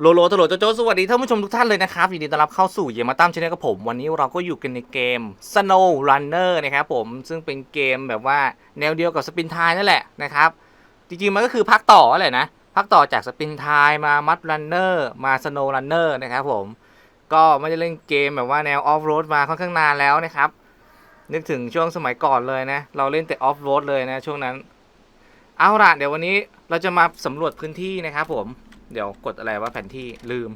โลโลตโลโจโจสวัสดีท่านผู้ชมทุกท่านเลยนะครับยินดีต้อนรับเข้าสู่เยมาตั้มชาแนลกับผม วันนี้เราก็อยู่กันในเกม Snow Runner นะครับผมซึ่งเป็นเกมแบบว่าแนวเดียวกับสปินทายนั่นแหละนะครับ จริงๆ มันก็คือพักต่อแหละนะพักต่อจากสปินทายมามัด Runner มา Snow Runner นะครับผมก็ไม่ได้เล่นเกมแบบว่าแนวออฟโรดมาค่อนข้างนานแล้วนะครับ นึกถึงช่วงสมัยก่อนเลยนะ เราเล่นแต่ออฟโรดเลยนะช่วงนั้น เอาล่ะเดี๋ยววันนี้เราจะมาสำรวจพื้นที่นะครับผม เดี๋ยวกดอะไรว่าแผนที่ลืม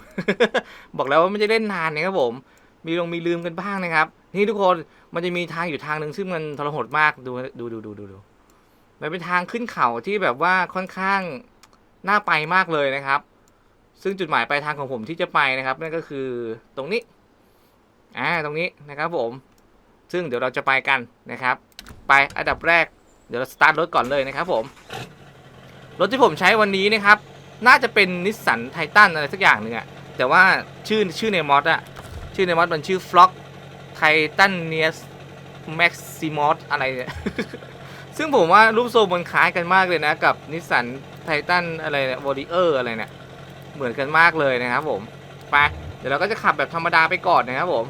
บอกแล้วว่าไม่ได้เล่นนานนะครับผม มีลงมีลืมกันบ้างนะครับ นี่ทุกคนมันจะมีทางอยู่ทางหนึ่งซึ่งมันทรหดมากดูดูดูดูดูดูมันเป็นทางขึ้นเขาที่แบบว่าค่อนข้างน่าไปมากเลยนะครับ ซึ่งจุดหมายปลายทางของผมที่จะไปนะครับ นั่นก็คือตรงนี้อ่าตรงนี้นะครับผม ซึ่งเดี๋ยวเราจะไปกันนะครับ ไปอันดับแรกเดี๋ยวเราสตาร์ทรถก่อนเลยนะครับผมรถที่ผมใช้วันนี้นะครับ น่าจะเป็นนิสสันไททันอะไรสักอย่างหนึ่งอะแต่ว่าชื่อชื่อในมอสอะชื่อในมอสมันชื่อฟล็อกไททันเนียสแม็กซิมอสอะไรเนี่ย ซึ่งผมว่ารูปทรงมันคล้ายกันมากเลยนะกับนิสสันไททันอะไรเนี่ยวอริเออร์อะไรเนี่ย เหมือนกันมากเลยนะครับผม ไป เดี๋ยวเราก็จะขับแบบธรรมดาไปก่อนนะครับผม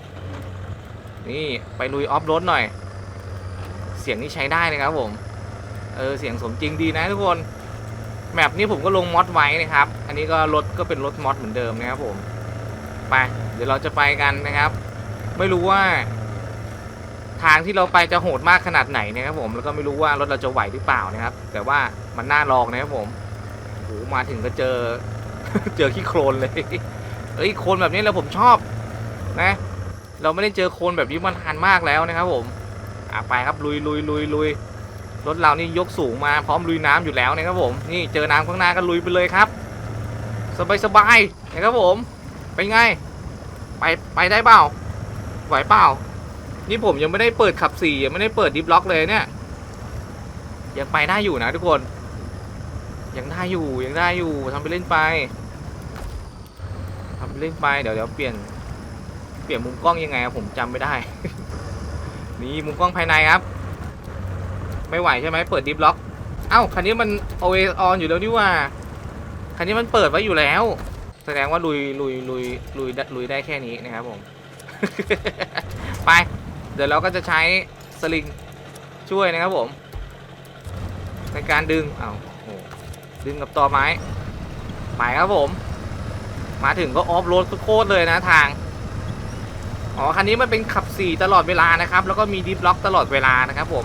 นี่ไปลุยออฟโรดหน่อย เสียงนี่ใช้ได้นะครับผม เออ เสียงสมจริงดีนะทุกคน แมปนี้ผมก็ลงมอดไว้นะครับ อันนี้ก็รถก็เป็นรถมอดเหมือนเดิมนะครับผม ไป เดี๋ยวเราจะไปกันนะครับ ไม่รู้ว่า ทางที่เราไปจะโหดมากขนาดไหนนะครับผม แล้วก็ไม่รู้ว่ารถเราจะไหวหรือเปล่านะครับ แต่ว่ามันน่าลองนะครับผมโอ้โหมาถึงก็เจอ เจอขี้โคลนเลย เอ้ย โคลนแบบนี้แล้วผมชอบ นะ เราไม่ได้เจอโคลนแบบนี้มานานมากแล้วนะครับผม อะไปครับลุยลุยลุยลุย รถเรานี่ยกสูงมาพร้อมลุยน้ำอยู่แล้วนะครับผมนี่เจอน้ำข้างหน้าก็ลุยไปเลยครับ สบายสบายนะครับผมเป็นไง ไปไปได้เปล่าไหวเปล่านี่ผมยังไม่ได้เปิดขับสี่ยังไม่ได้เปิดดิฟล็อกเลยเนี่ยยังไปได้อยู่นะทุกคน ยังได้อยู่ยังได้อยู่ทำไปเล่นไปทำไปเล่นไปเดี๋ยวเดี๋ยวเปลี่ยนเปลี่ยนมุมกล้องยังไงผมจำไม่ได้ นี่มุมกล้องภายในครับ ไม่ไหวใช่ไหมเปิดดิฟล็อก เอ้าคันนี้มัน always on อยู่แล้วนี่ว่า คันนี้มันเปิดไว้อยู่แล้ว แสดงว่าลุยลุยลุยลุยได้ลุยได้แค่นี้นะครับผม ไป เดี๋ยวเราก็จะใช้สลิงช่วยนะครับผม ในการดึง เอา้าดึงกับต่อไม้ไปครับผม มาถึงก็ออฟโรดโคตรเลยนะทาง อ๋อ คันนี้มันเป็นขับ 4 ตลอดเวลานะครับ แล้วก็มีดิฟล็อกตลอดเวลานะครับผม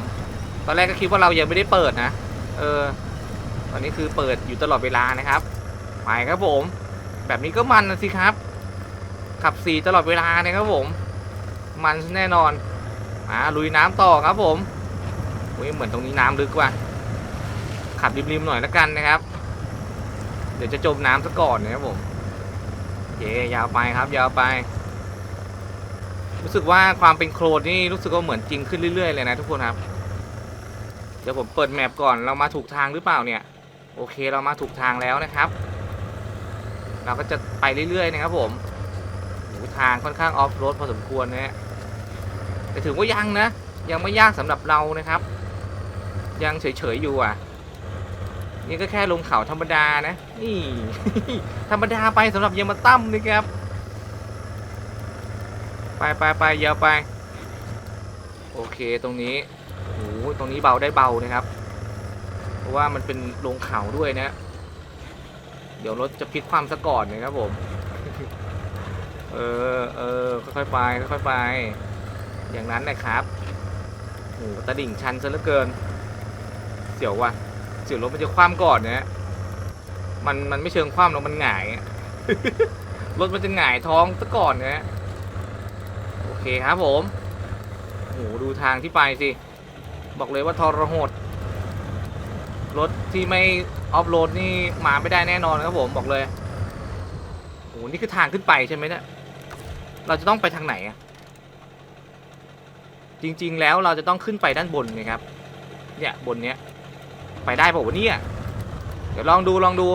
ตอนแรกก็คิดว่าเรายังไม่ได้เปิดนะ เออ ตอนนี้คือเปิดอยู่ตลอดเวลานะครับไปครับผม แบบนี้ก็มันสิครับ ขับ4ตลอดเวลานะครับผม มันแน่นอนอ่าลุยน้ำต่อครับผมอุ้ยเหมือนตรงนี้น้ำลึกว่ะขับริมๆหน่อยละกันนะครับ เดี๋ยวจะจมน้ำซะก่อนนะครับผมเยาวไปครับยาวไป รู้สึกว่าความเป็นโคลนนี่รู้สึกว่าเหมือนจริงขึ้นเรื่อยๆเลยนะทุกคนครับ ดี๋ยวผมเปิดแมปก่อนเรามาถูกทางหรือเปล่าเนี่ย โอเคเรามาถูกทางแล้วนะครับ เราก็จะไปเรื่อยๆนะครับผมทางค่อนข้างออฟโรดพอสมควรนะฮะแต่ถือว่ายังนะ ยังไม่ยากสำหรับเรานะครับ ยังเฉยๆอยู่อะ นี่ก็แค่ลงเขาธรรมดานะ นี่ ธรรมดาไปสำหรับเยามาตั้มนะครับ ไปไปไปยาวไป โอเคตรงนี้ ตรงนี้เบาได้เบานะครับ เพราะว่ามันเป็นลงเขาด้วยนะ เดี๋ยวรถจะพลิกความซะก่อนนะครับผม เออเออค่อยๆไปค่อยๆไป อย่างนั้นนะครับโอ้โหตะดิ่งชันซะเหลือเกิน เสียวว่ะ เสียวรถมันจะคว่ำก่อนนะมันมันไม่เชิงคว่ำหรอกมันหงายรถมันจะหงายท้องซะก่อนนะโอเคครับผมโหดูทางที่ไปสิ บอกเลยว่าทรหดรถที่ไม่ออฟโรดนี่มาไม่ได้แน่นอนครับผมบอกเลยโหนี่คือทางขึ้นไปใช่ไหมเนี่ยเราจะต้องไปทางไหนอะจริง ๆ แล้วเราจะต้องขึ้นไปด้านบนนะครับ เนี่ยบนเนี้ยไปได้ป่าวะเนี่ยเดี๋ยวลองดูลองดู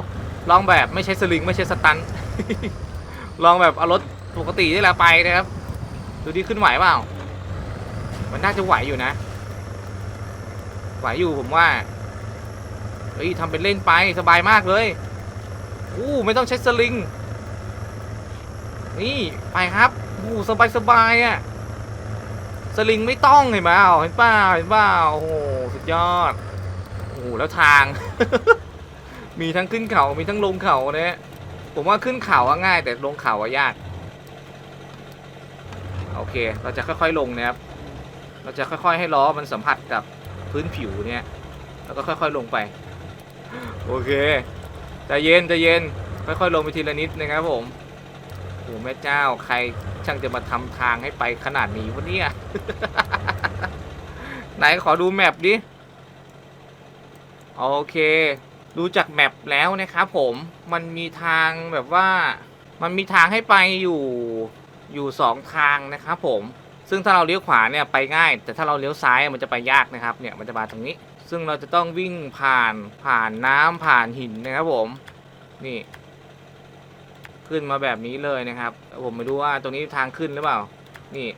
ลองแบบไม่ใช่สลิงไม่ใช่สตันลองแบบเอารถปกตินี่แหละไปนะครับ ดูดีขึ้นไหวเปล่า มันน่าจะไหวอยู่นะ ไหวอยู่ผมว่าเฮ้ยทำเป็นเล่นไปสบายมากเลยอู้ไม่ต้องใช้สลิง นี่ไปครับโอ้สบายสบายอะสลิงไม่ต้องเห็นเปล่าเห็นเปล่าเห็นเปล่าโอ้โหสุดยอดโอ้โหแล้วทาง มีทั้งขึ้นเขา มีทั้งลงเขาเนี่ยผมว่าขึ้นเขาง่าย แต่ลงเขาอะยากโอเค เราจะค่อยๆลงนะครับ เราจะค่อยๆให้ล้อมันสัมผัสกับ พื้นผิวเนี่ย แล้วก็ค่อยๆลงไป โอเคใจเย็นใจเย็น ค่อยๆ ลงไปทีละนิดนะครับผมโอ้แม่เจ้าใครช่างจะมาทำทางให้ไปขนาดนี้วะเนี่ย ไหนขอดูแมปดิ โอเค ดูจากแมปแล้วนะครับผม มันมีทางแบบว่า มันมีทางให้ไปอยู่ อยู่สองทางนะครับผม ซึ่งถ้าเราเลี้ยวขวาเนี่ยไปง่าย แต่ถ้าเราเลี้ยวซ้ายมันจะไปยากนะครับเนี่ยมันจะมาตรงนี้ ซึ่งเราจะต้องวิ่งผ่านผ่านน้ำผ่านหินนะครับผมนี่ ขึ้นมาแบบนี้เลยนะครับผมไม่รู้ว่าตรงนี้ทางขึ้นหรือเปล่า นี่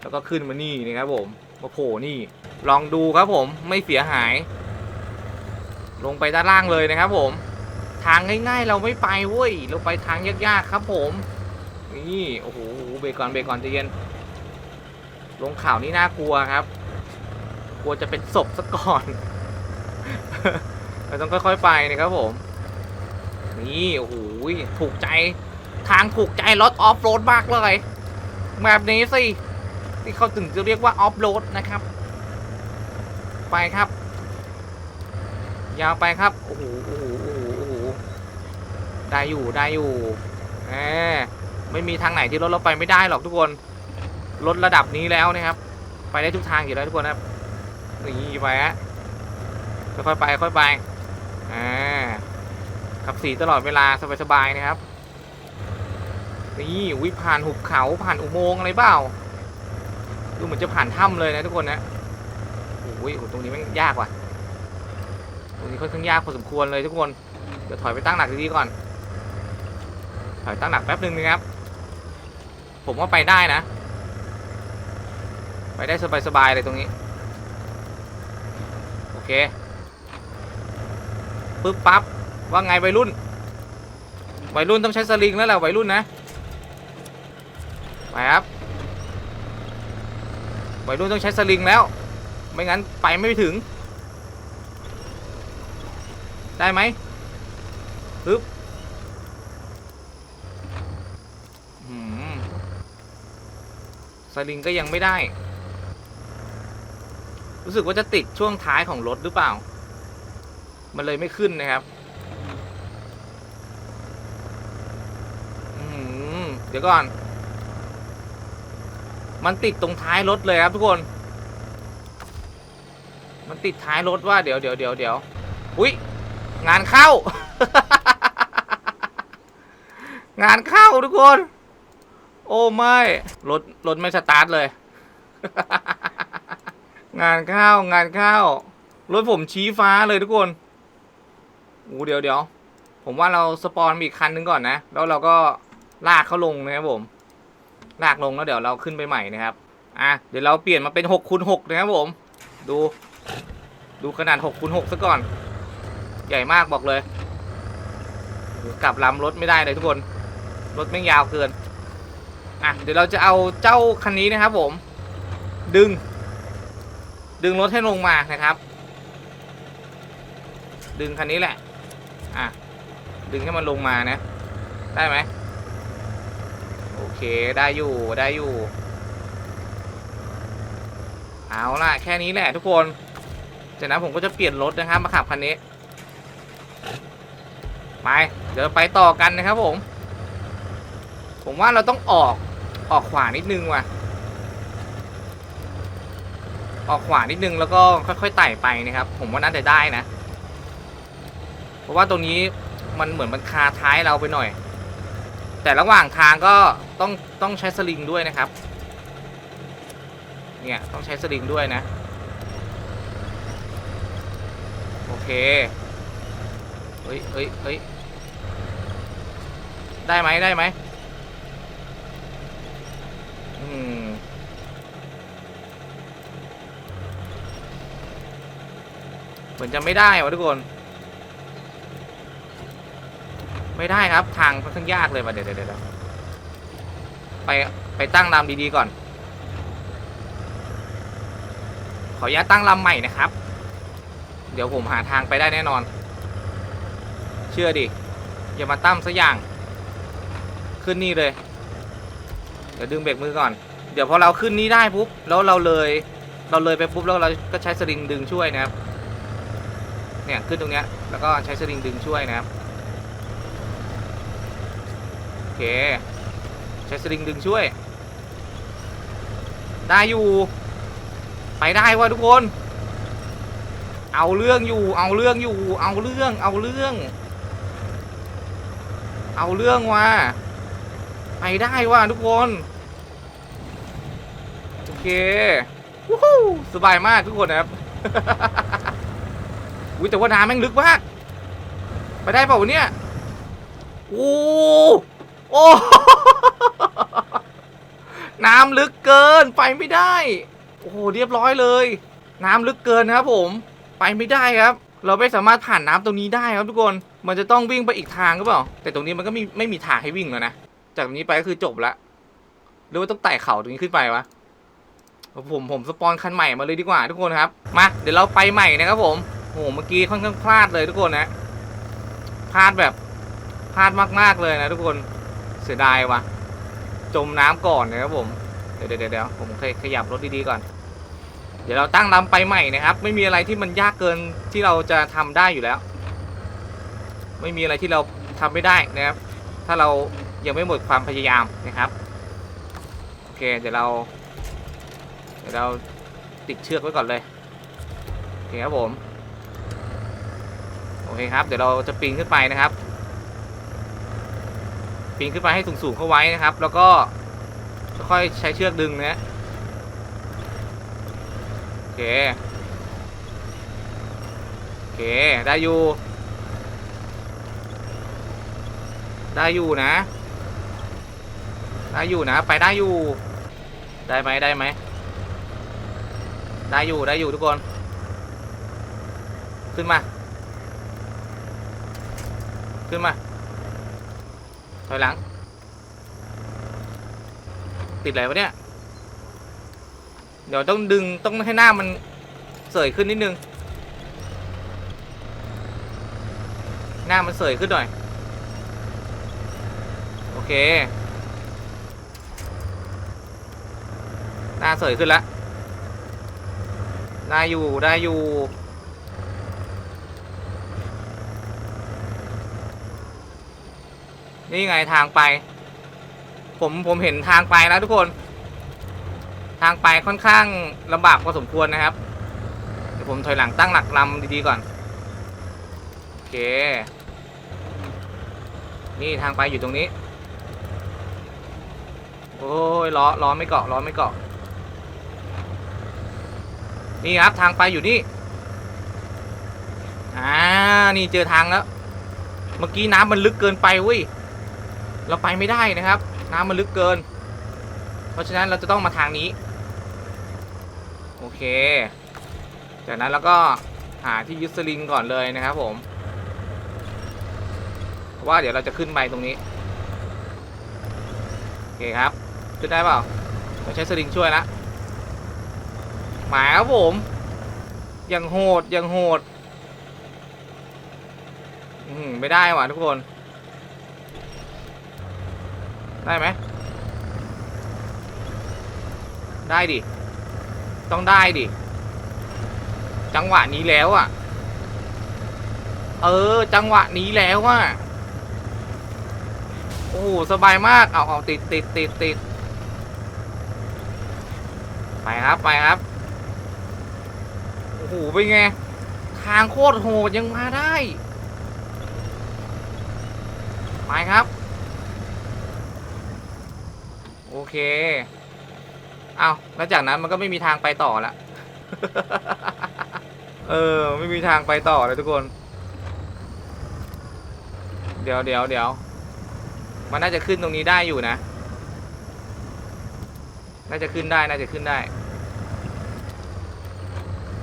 แล้วก็ขึ้นมานี่นะครับผมมาโผล่นี่ ลองดูครับผมไม่เสียหาย ลงไปด้านล่างเลยนะครับผม ทางง่ายๆเราไม่ไปเว้ยเราไปทางยากๆครับผม นี่โอ้โหเบรกก่อนเบรกก่อนใจเย็น ลงข่าวนี่น่ากลัวครับ กลัวจะเป็นศพซะก่อน เราต้องค่อยๆไปนะครับผม นี่โอ้โหถูกใจ ทางถูกใจรถออฟโรดมากเลย แบบนี้สิที่เขาถึงจะเรียกว่าออฟโรดนะครับ ไปครับ ยาวไปครับโอ้โหโอ้โหโอ้โหโอ้โหได้อยู่ได้อยู่แหมไม่มีทางไหนที่รถเราไปไม่ได้หรอกทุกคน รถระดับนี้แล้วนะครับ ไปได้ทุกทางอยู่แล้วทุกคนนะครับนี่ไปฮะค่อยๆไปค่อยๆไปอ่าขับสีตลอดเวลาสบายๆนะครับนี่วิผ่านหุบเขาผ่านอุโมงค์อะไรเปล่าดูเหมือนจะผ่านถ้ำเลยนะทุกคนนะโอ้ยโอ้ตรงนี้แมันยากว่ะตรงนี้ค่อนข้างยากพอสมควรเลยทุกคนเดี๋ยวถอยไปตั้งหลักดีๆก่อน ถอยตั้งหลักแป๊บหนึ่งนะครับ ผมว่าไปได้นะ ได้สบายๆเลยตรงนี้ โอเคปึ๊บปั๊บว่าไงวัยรุ่น วัยรุ่นต้องใช้สลิงแล้วแหละวัยรุ่นนะไปครับวัยรุ่นต้องใช้สลิงแล้ว ไม่งั้นไปไม่ถึง ได้ไหมปึ๊บสลิงก็ยังไม่ได้ รู้สึกว่าจะติดช่วงท้ายของรถหรือเปล่า มันเลยไม่ขึ้นนะครับเดี๋ยวก่อน มันติดตรงท้ายรถเลยครับทุกคน มันติดท้ายรถว่าเดี๋ยวเดี๋ยวเดี๋ยวเดี๋ยวอุ้ยงานเข้า งานเข้าทุกคน โอ้ไม่ รถรถไม่สตาร์ทเลย งานเข้างานเข้ารถผมชี้ฟ้าเลยทุกคนโอ้เดี๋ยวเดี๋ยวผมว่าเราสปอนอีกคันนึงก่อนนะ แล้วเราก็ลากเขาลงนะครับผม ลากลงแล้วเดี๋ยวเราขึ้นไปใหม่นะครับ อะ เดี๋ยวเราเปลี่ยนมาเป็น6คูณ6นะครับผม ดู ดูขนาด6คูณ6ซะก่อน ใหญ่มากบอกเลย กลับลำรถไม่ได้เลยทุกคน รถแม่ยาวเกิน อะ เดี๋ยวเราจะเอาเจ้าคันนี้นะครับผม ดึง ดึงรถให้ลงมานะครับ ดึงคันนี้แหละ อะ ดึงให้มันลงมานะ ได้ไหมโอเค ได้อยู่ได้อยู่ เอาล่ะ แค่นี้แหละทุกคนจากนั้นผมก็จะเปลี่ยนรถนะครับ มาขับคันนี้ไปเดี๋ยวไปต่อกันนะครับผม ผมว่าเราต้องออกออกขวานิดนึงว่ะ ออกขวานิดนึงแล้วก็ค่อยๆไต่ไปนะครับ ผมว่าน่าจะได้นะ เพราะว่าตรงนี้มันเหมือนมันคาท้ายเราไปหน่อย แต่ระหว่างทางก็ต้องต้องใช้สลิงด้วยนะครับ เนี่ยต้องใช้สลิงด้วยนะ โอเคเฮ้ยเฮ้ยเฮ้ยได้ไหมได้ไหมอืม เห มือนจะไม่ได้วะทุกคน ไม่ได้ครับทางค่อนข้างยากเลยมาเดี๋ยวเดี๋ยวเดี๋ยวไปไปตั้งลำดีๆก่อน ขออนุญาตตั้งลำใหม่นะครับ เดี๋ยวผมหาทางไปได้แน่นอน เชื่อดิอย่ามาตั้มสักอย่าง ขึ้นนี่เลย เดี๋ยวดึงเบรกมือก่อน เดี๋ยวพอเราขึ้นนี่ได้ปุ๊บแล้วเราเลยเราเลยไปปุ๊บแล้วเราก็ใช้สลิงดึงช่วยนะครับ เนี่ยขึ้นตรงเนี้ยแล้วก็ใช้สลิงดึงช่วยนะครับโอเคใช้สลิงดึงช่วย ได้อยู่ ไปได้ว่ะทุกคน เอาเรื่องอยู่ เอาเรื่องอยู่ เอาเรื่อง เอาเรื่อง เอาเรื่องว่ะไปได้ว่ะทุกคนโอเควู้ฮู้สบายมากทุกคนนะครับ อุ้ยแต่ว่าน้ำแม่งลึกมาก ไปได้เปล่าวะเนี่ยโอ้โอ้น้ำลึกเกินไปไม่ได้ โอ้โหเรียบร้อยเลย น้ำลึกเกินครับผม ไปไม่ได้ครับ เราไม่สามารถผ่านน้ำตรงนี้ได้ครับทุกคน มันจะต้องวิ่งไปอีกทางหรือเปล่า แต่ตรงนี้มันก็ไมีไม่มีทางให้วิ่งแล้วนะ จากนี้ไปก็คือจบละหรือว่าต้องไต่เขาตรงนี้ขึ้นไปวะผมผมสปอนคันใหม่มาเลยดีกว่าทุกคนครับ มาเดี๋ยวเราไปใหม่นะครับผม โอ้โหเมื่อกี้ค่อนข้างพลาดเลยทุกคนนะพลาดแบบพลาดมากๆเลยนะทุกคนเสียดายวะจมน้ำก่อนนะครับผมเดี๋ยวเดี๋ยวผมขยับรถดีๆก่อน เดี๋ยวเราตั้งลำไปใหม่นะครับ ไม่มีอะไรที่มันยากเกินที่เราจะทำได้อยู่แล้ว ไม่มีอะไรที่เราทำไม่ได้นะครับ ถ้าเรายังไม่หมดความพยายามนะครับโอเคเดี๋ยวเราเดี๋ยวเราติดเชือกไว้ก่อนเลยโอเคครับผม อเคครับเดี๋ยวเราจะปีนขึ้นไปนะครับ ปีนขึ้นไปให้สูงๆเข้าไว้นะครับ แล้วก็ค่อยใช้เชือกดึงนะโอเคโอเคได้อยู่ ได้อยู่นะ ได้อยู่นะ ไปได้อยู่ ได้ไหมได้ไหมได้อยู่ได้อยู่ทุกคน ขึ้นมา ขึ้นมา ถอยหลัง ติดอะไรวะเนี่ย เดี๋ยวต้องดึงต้องให้หน้ามันเสยขึ้นนิดนึง หน้ามันเสยขึ้นหน่อย โอเค หน้าเสยขึ้นแล้วได้อยู่ได้อยู่ นี่ไงทางไป ผมผมเห็นทางไปแล้วทุกคน ทางไปค่อนข้างลำบากพอสมควรนะครับ เดี๋ยวผมถอยหลังตั้งหลักลำดีๆก่อน โอเค นี่ทางไปอยู่ตรงนี้ โอ้ยล้อล้อไม่เกาะล้อไม่เกาะ นี่ครับทางไปอยู่นี่ อ่า นี่เจอทางแล้ว เมื่อกี้น้ำมันลึกเกินไปเว้ย เราไปไม่ได้นะครับ น้ำมันลึกเกิน เพราะฉะนั้นเราจะต้องมาทางนี้ โอเค จากนั้นเราก็หาที่ยึดสลิงก่อนเลยนะครับผมว่าเดี๋ยวเราจะขึ้นไปตรงนี้ โอเคครับ ขึ้นได้เปล่าต้อใช้สลิงช่วยละหมายครับผมยังโหดยังโหดไม่ได้ว่ะทุกคน ได้ไหม ได้ดิ ต้องได้ดิ จังหวะนี้แล้วอะ เออ จังหวะนี้แล้วอะ โอ้โหสบายมาก เอาเอาติดติดติดติดไปครับ ไปครับ โอ้โห เป็นไง ทางโคตรโหดยังมาได้ ไปครับ โอเค เอาแล้วจากนั้นมันก็ไม่มีทางไปต่อละ เออ ไม่มีทางไปต่อเลยทุกคน เดี๋ยวเดี๋ยวเดี๋ยว มันน่าจะขึ้นตรงนี้ได้อยู่นะ น่าจะขึ้นได้ น่าจะขึ้นได้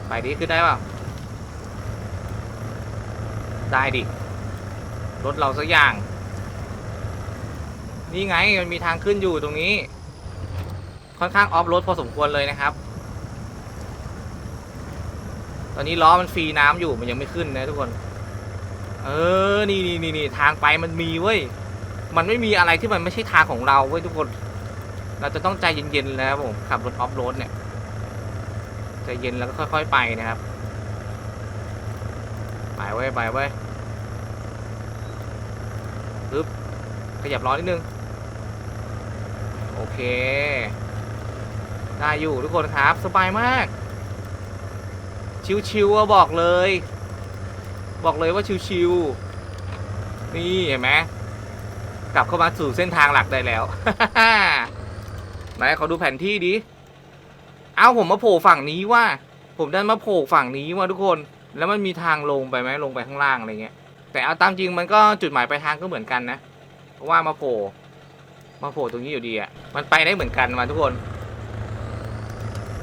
ไปดิขึ้นได้เปล่า ได้ดิ รถเราสักอย่าง นี่ไงมันมีทางขึ้นอยู่ตรงนี้ ค่อนข้างออฟโรดพอสมควรเลยนะครับ ตอนนี้ล้อมันฟรีน้ำอยู่มันยังไม่ขึ้นนะทุกคน เออ นี่นี่นี่นี่ทางไปมันมีเว้ย มันไม่มีอะไรที่มันไม่ใช่ทางของเราเว้ยทุกคน เราจะต้องใจเย็นๆแล้วผมขับรถออฟโรดเนี่ยใจเย็นแล้วก็ค่อย ๆ ไปนะครับ ไปเว้ยไปเว้ยปึ๊บขยับล้อนิดนึง เค ได้อยู่ทุกคนครับ สบายมาก ชิวๆอะบอกเลย บอกเลยว่าชิวๆนี่เห็นไหมกลับเข้ามาสู่เส้นทางหลักได้แล้วไหนขอดูแผนที่ดิ เอ้าผมมาโผล่ฝั่งนี้ว่า ผมดันมาโผล่ฝั่งนี้ว่าทุกคน แล้วมันมีทางลงไปไหมลงไปข้างล่างอะไรเงี้ย แต่เอาตามจริงมันก็จุดหมายปลายทางก็เหมือนกันนะ เพราะว่ามาโผล่ มาโผล่ตรงนี้อยู่ดีอะ มันไปได้เหมือนกันมาทุกคน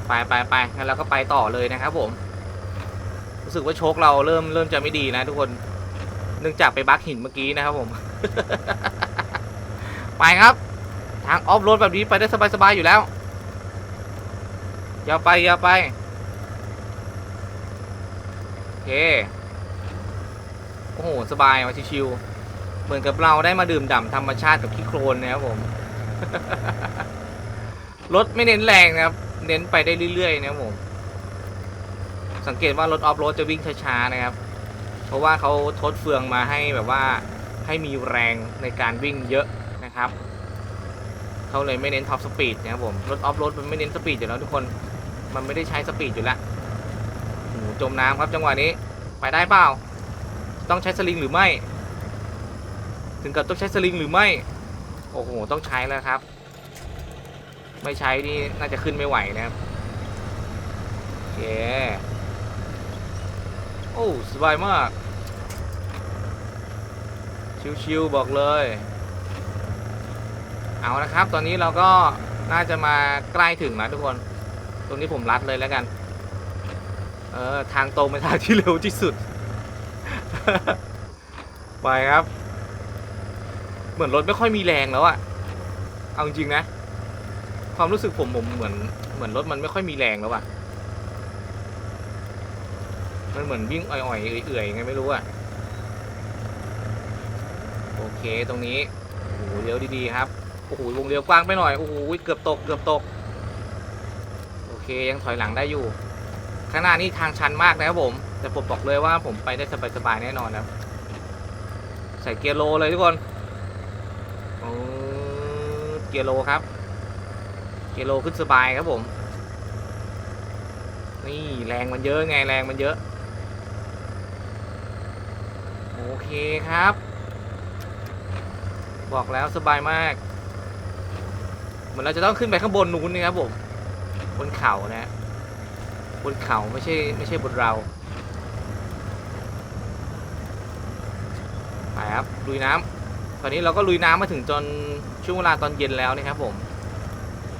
ไปไปไปงั้นเราก็ไปต่อเลยนะครับผม รู้สึกว่าโชคเราเริ่มเริ่มจะไม่ดีนะทุกคน เนื่องจากไปบักหินเมื่อกี้นะครับผม ไปครับ ทางออฟโรดแบบนี้ไปได้สบายๆอยู่แล้วอย่าไปอย่าไป โอเค โอ้โห สบายมาชิวๆ เหมือนกับเราได้มาดื่มด่ำธรรมชาติกับขี้โคลนนะครับผม รถไม่เน้นแรงนะครับ เน้นไปได้เรื่อยๆนะครับผม สังเกตว่ารถออฟโรดจะวิ่งช้าๆนะครับ เพราะว่าเขาทดเฟืองมาให้แบบว่าให้มีแรงในการวิ่งเยอะนะครับเขาเลยไม่เน้นท็อปสปีดนะครับผม รถออฟโรดมันไม่เน้นสปีดอยู่แล้วทุกคน มันไม่ได้ใช้สปีดอยู่แล้วโหจมน้ำครับจังหวะนี้ ไปได้เปล่า ต้องใช้สลิงหรือไม่ ถึงกับต้องใช้สลิงหรือไม่ โอ้โห ต้องใช้แล้วครับ ไม่ใช้นี่น่าจะขึ้นไม่ไหวนะครับโอเคโอ้สบายมาก ชิวๆบอกเลย เอานะครับ ตอนนี้เราก็น่าจะมาใกล้ถึงแล้วทุกคน ตรงนี้ผมรัดเลยแล้วกัน เออ ทางตรงเป็นทางที่เร็วที่สุด ไปครับ เหมือนรถไม่ค่อยมีแรงแล้วอะเอาจริงๆนะ ความรู้สึกผมผมเหมือนเหมือนรถมันไม่ค่อยมีแรงแล้วอะมันเหมือนวิ่งอ่อยๆเอื่อยๆไงไม่รู้อะโอเคตรงนี้โอ้โหเลี้ยวดีๆครับโอ้โหวงเลี้ยวกว้างไปหน่อยโอ้โหเกือบตกเกือบตกโอเคยังถอยหลังได้อยู่ ข้างหน้านี่ทางชันมากนะครับผม แต่ผมบอกเลยว่าผมไปได้สบายๆแน่นอนนะครับใส่เกียร์โลเลยทุกคน เกียร์โลครับ เกียร์โลขึ้นสบายครับผม นี่แรงมันเยอะไงแรงมันเยอะ โอเคครับ บอกแล้วสบายมาก เหมือนเราจะต้องขึ้นไปข้างบนนู้นนี่ครับผม บนเขานะ บนเขาไม่ใช่ไม่ใช่บนเราไปครับลุยน้ำ อนนี้เราก็ลุยน้ำมาถึงจนช่วงเวลาตอนเย็นแล้วนะครับผม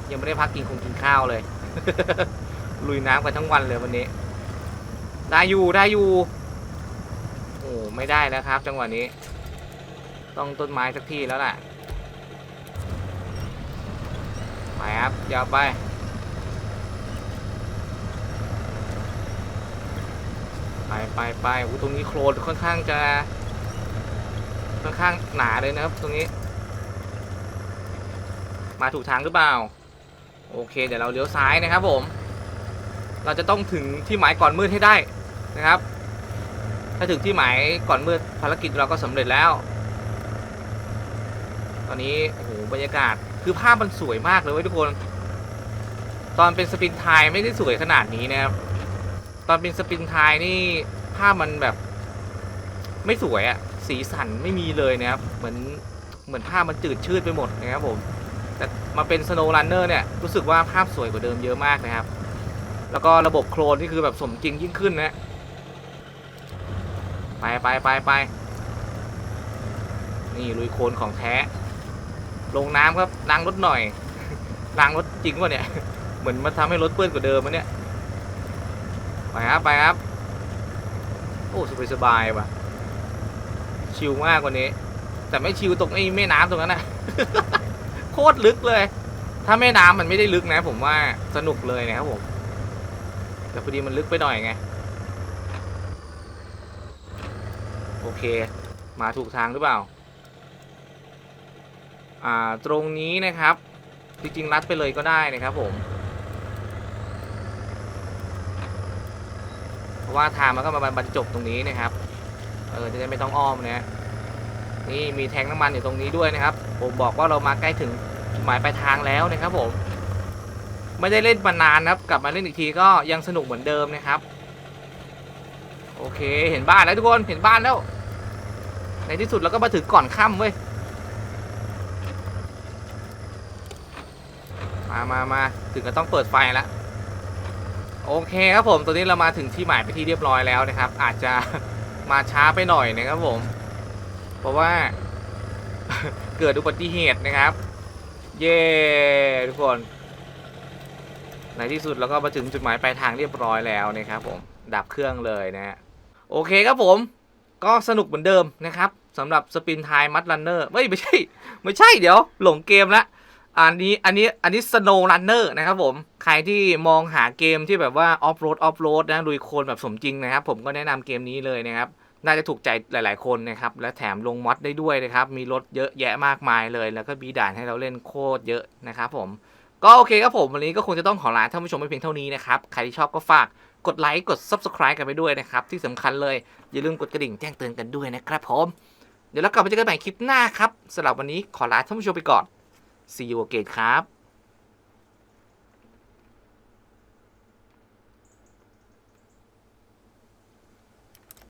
ยังไม่ได้พักกินคงกินข้าวเลย ลุยน้ำกันทั้งวันเลยวันนี้ ได้อยู่ได้อยู่โอ้ไม่ได้แล้วครับ จังหวะนี้ ต้องต้นไม้สักที่แล้วล่ะไปครับยาวไปไปไปไปโอ้ตรงนี้โคลนค่อนข้างจะ ค่อนข้างหนาเลยนะครับ ตรงนี้ มาถูกทางหรือเปล่า โอเค เดี๋ยวเราเลี้ยวซ้ายนะครับผม เราจะต้องถึงที่หมายก่อนมืดให้ได้นะครับ ถ้าถึงที่หมายก่อนมืดภารกิจเราก็สำเร็จแล้ว ตอนนี้โอ้โหบรรยากาศคือภาพมันสวยมากเลยเว้ยทุกคน ตอนเป็นสปินไทายไม่ได้สวยขนาดนี้นะครับ ตอนเป็นสปินไทายนี่ภาพมันแบบ ไม่สวยอะ สีสันไม่มีเลยนะครับ เหมือนเหมือนภาพมันจืดชืดไปหมดนะครับผม แต่มาเป็น Snow Runner เนี่ยรู้สึกว่าภาพสวยกว่าเดิมเยอะมากนะครับ แล้วก็ระบบโคลนที่คือแบบสมจริงยิ่งขึ้นนะไปไปไปไปนี่ลุยโคลนของแท้ ลงน้ำครับล้างรถหน่อยล้างรถจริงวะเนี่ย เหมือนมาทำให้รถเปื้อนกว่าเดิมมะเนี่ย ไปครับ ไปครับ โอ้สบายสบายว่ะ ชิลมากกว่านี้ แต่ไม่ชิวตรงไอ้แม่น้ำตรงนั้นนะโคตรลึกเลย ถ้าแม่น้ำมันไม่ได้ลึกนะ ผมว่าสนุกเลยนะครับผมแต่พอดีมันลึกไปหน่อยไงโอเค มาถูกทางหรือเปล่า อ่าตรงนี้นะครับ จริงๆลัดไปเลยก็ได้นะครับผมเพราะว่าทางมันก็มาบรรจบตรงนี้นะครับ เออจะได้ไม่ต้องอ้อมนะนี่มีแทงน้ำมันอยู่ตรงนี้ด้วยนะครับ ผมบอกว่าเรามาใกล้ถึงจุดหมายปลายทางแล้วนะครับผม ไม่ได้เล่นมานานครับ กลับมาเล่นอีกทีก็ยังสนุกเหมือนเดิมนะครับ โอเคเห็นบ้านแล้วทุกคนเห็นบ้านแล้ว ในที่สุดเราก็มาถึงก่อนค่ำเว้ยมามามาถึงก็ต้องเปิดไฟแล้วโอเคครับผมตอนนี้เรามาถึงที่หมายไปที่เรียบร้อยแล้วนะครับ อาจจะ มาช้าไปหน่อยนะครับผม เพราะว่า เกิดอุบัติเหตุนะครับ เย้ทุกคนในที่สุดเราก็มาถึงจุดหมายปลายทางเรียบร้อยแล้วนะครับผมดับเครื่องเลยนะฮะโอเคครับผมก็สนุกเหมือนเดิมนะครับสำหรับสปินไทม์มัดรันเนอร์ไม่ไม่ใช่ ไม่ใช่เดี๋ยว หลงเกมละ อันนี้อันนี้อันนี้ Snow Runner นะครับผม ใครที่มองหาเกมที่แบบว่าออฟโรดออฟโรดนะลุยโคลนแบบสมจริงนะครับ ผมก็แนะนำเกมนี้เลยนะครับ น่าจะถูกใจหลาย ๆ คนนะครับ และแถมลงมอดได้ด้วยนะครับ มีรถเยอะแยะมากมายเลย แล้วก็มีด่านให้เราเล่นโคตรเยอะนะครับผม ก็โอเคครับผม วันนี้ก็คงจะต้องขอลาท่านผู้ชมไปเพียงเท่านี้นะครับ ใครที่ชอบก็ฝากกดไลค์กด Subscribe กันไปด้วยนะครับ ที่สำคัญเลยอย่าลืมกดกระดิ่งแจ้งเตือนกันด้วยนะครับผม เดี๋ยวเรากลับมาเจอกันใหม่คลิปหน้าครับสำหรับวันนี้ขอลาท่านผู้ชมไปก่อน See you again ครับ